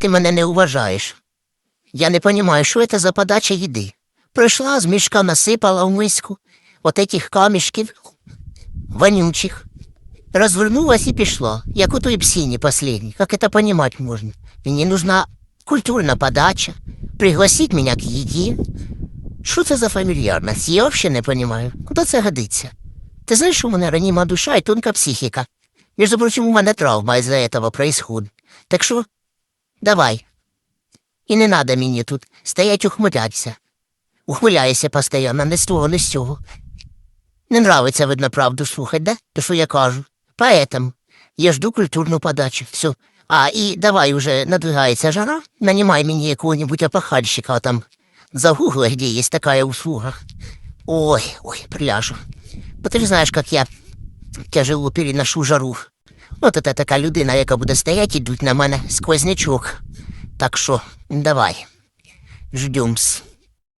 Ти мене не уважаєш. Я не понимаю, що це за подача їди. Прийшла, з мішка насипала в миску от этих камішків вонючих. Развернулась и пішла, як у той псине последней. Как это понимать можно? Мне нужна культурна подача, пригласить меня к еде. Що це за фамільярність? Я взагалі не понимаю. Куди це годиться? Ти знаєш, що у мене раніма душа і тонка психіка. Между прочим, у мене травма из-за этого происходит. Так що, давай. І не надо мені тут стоять ухмилятися. Ухмиляєшся постоянно, не з того, не з цього. Не нравится, видно, правду слухать, да? То, що я кажу. Поэтому я жду культурну подачу. Все. А, і давай уже надвигається жара, нанимай мені якого-нибудь опахальщика там. Загугла, где есть такая услуга. Ой, ой, приляжу. Бо ти ж знаєш, як я тяжело переношу жару. От це така людина, яка буде стоять і на мене сквознячок. Так що, давай, ждемс.